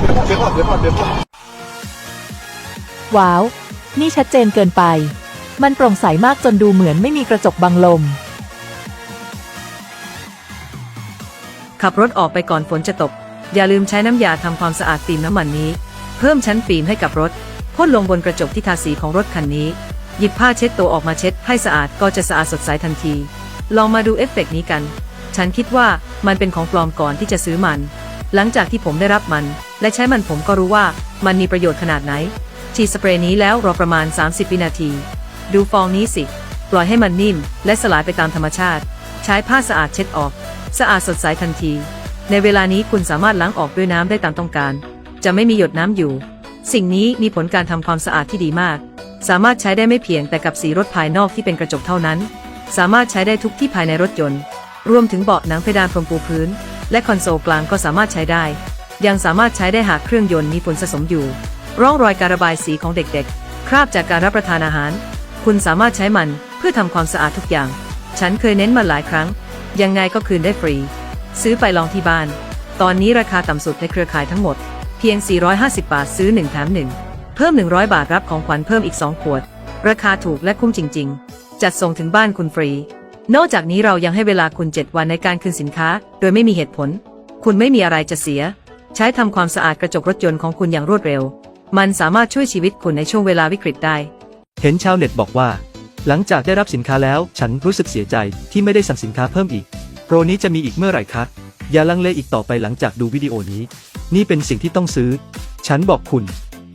เดี๋ยวก่อนเดี๋ยวก่อนเดี๋ยวก่อนว้าว นี่ชัดเจนเกินไป มันโปร่งใสมากจนดูเหมือนไม่มีกระจกบังลม ขับรถออกไปก่อนฝนจะตก อย่าลืมใช้น้ำยาทำความสะอาดฟิล์มน้ำมันนี้ เพิ่มชั้นฟิล์มให้กับรถพ่นลงบนกระจกที่ทาสีของรถคันนี้ หยิบผ้าเช็ดตัวออกมาเช็ดให้สะอาดก็จะสะอาดสดใสทันที ลองมาดูเอฟเฟกนี้กัน ฉันคิดว่ามันเป็นของปลอมก่อนที่จะซื้อมัน หลังจากที่ผมได้รับมัน และใช้มันผมก็รู้ว่ามันมีประโยชน์ขนาดไหน ฉีดสเปรย์นี้แล้วรอประมาณ 30 วินาที ดูฟองนี้สิ ปล่อยให้มันนิ่ม และสลายไปตามธรรมชาติ ใช้ผ้าสะอาดเช็ดออก สะอาดสดใสทันที ในเวลานี้คุณสามารถล้างออกด้วยน้ำได้ตามต้องการ จะไม่มีหยดน้ำอยู่ สิ่งนี้มีผลการทำความสะอาดที่ดีมาก สามารถใช้ได้ไม่เพียงแต่กับสีรถภายนอกที่เป็นกระจกเท่านั้น สามารถใช้ได้ทุกที่ภายในรถยนต์ รวมถึงเบาะหนังเพดานพรมปูพื้น และคอนโซลกลางก็สามารถใช้ได้ ยังสามารถใช้ได้หากเครื่องยนต์มีฝุ่นสะสมอยู่ ร่องรอยการระบายสีของเด็กๆ คราบจากการรับประทานอาหาร คุณสามารถใช้มันเพื่อทำความสะอาดทุกอย่าง ฉันเคยเน้นมันหลายครั้ง ยังไงก็คืนได้ฟรี ซื้อไปลองที่บ้าน ตอนนี้ราคาต่ำสุดในเครือข่ายทั้งหมด เพียง 450 บาทซื้อ1แถม1 เพิ่ม 100 บาทรับของขวัญเพิ่มอีก 2 ขวด ราคาถูกและคุ้มจริง ๆ จัดส่งถึงบ้านคุณฟรี นอกจากนี้เรายังให้เวลาคุณ 7 วันในการคืนสินค้า โดยไม่มีเหตุผล คุณไม่มีอะไรจะเสีย ใช้ทำความสะอาดกระจกรถยนต์ของคุณอย่างรวดเร็ว มันสามารถช่วยชีวิตคุณในช่วงเวลาวิกฤตได้ เห็นชาวเน็ตบอกว่า หลังจากได้รับสินค้าแล้ว ฉันรู้สึกเสียใจที่ไม่ได้สั่งสินค้าเพิ่มอีก โปรนี้จะมีอีกเมื่อไหร่คะ อย่าลังเลอีกต่อไปหลังจากดูวิดีโอนี้ นี่เป็นสิ่งที่ต้องซื้อ ฉันบอกคุณ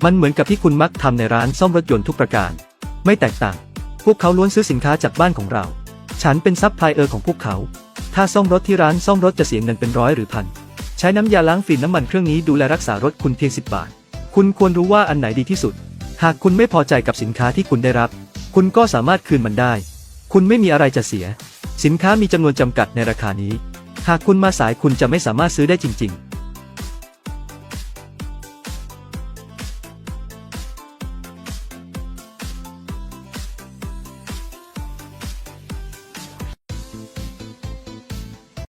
มันเหมือนกับที่คุณมักทำในร้านซ่อมรถยนต์ทุกประการ ไม่แตกต่าง พวกเขาล้วนซื้อสินค้าจากบ้านของเรา ฉันเป็นซัพพลายเออร์ของพวกเขา ถ้าซ่อมรถที่ร้านซ่อมรถจะเสียเงินเป็นร้อยหรือพัน ใช้น้ำยาล้างฟิล์มน้ำมันเครื่องนี้ดูแลรักษารถคุณเพียง 10 บาท คุณควรรู้ว่าอันไหนดีที่สุด หากคุณไม่พอใจกับสินค้าที่คุณได้รับ คุณก็สามารถคืนมันได้ คุณไม่มีอะไรจะเสีย สินค้ามีจำนวนจำกัดในราคานี้ หากคุณมาสายคุณจะไม่สามารถซื้อได้จริง ๆ